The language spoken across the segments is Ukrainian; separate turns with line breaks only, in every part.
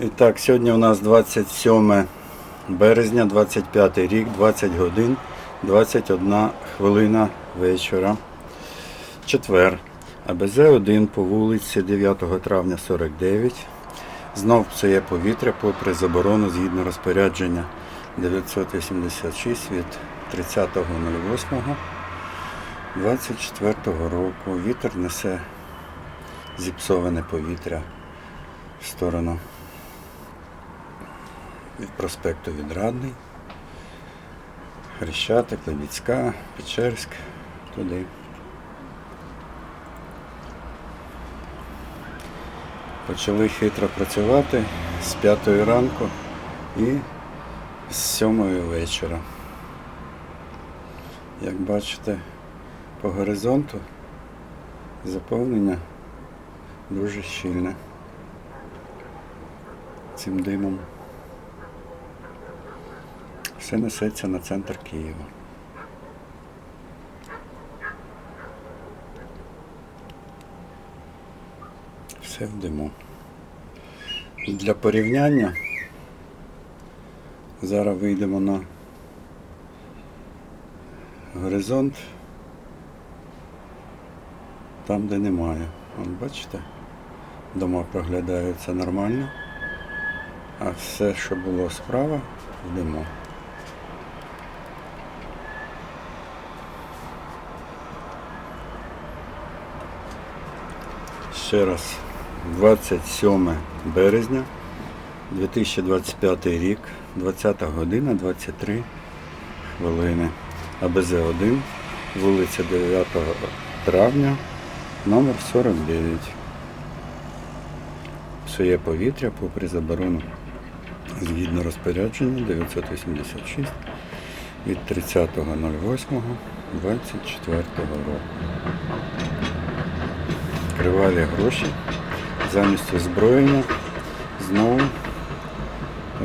І так, сьогодні у нас 27 березня, 25 рік, 20 годин, 21 хвилина вечора. Четвер. АБЗ-1 по вулиці 9 травня 49. Знов псує повітря попри заборону згідно розпорядження 986 від 30.08.24 року. Вітер несе зіпсоване повітря в сторону від проспекту Відрадний, Хрещатик, Лебідська, Печерськ, туди. Почали хитро працювати з п'ятої ранку і з сьомої вечора. Як бачите, по горизонту заповнення дуже щільне цим димом. Все несеться на центр Києва. Все в диму. Для порівняння зараз вийдемо на горизонт, там де немає. Вон, бачите, дома проглядаються нормально, а все, що було справа, в диму. Ще раз, 27 березня 2025 рік, 20 година, 23 хвилини. АБЗ-1, вулиця 9 травня, номер 49. Псує повітря попри заборону згідно розпорядження 986 від 30.08.24 року. Криваві гроші замість озброєння знову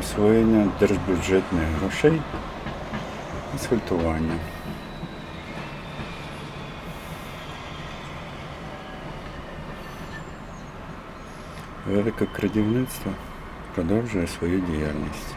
освоєння держбюджетних грошей асфальтування. Велике крадівництво продовжує свою діяльність.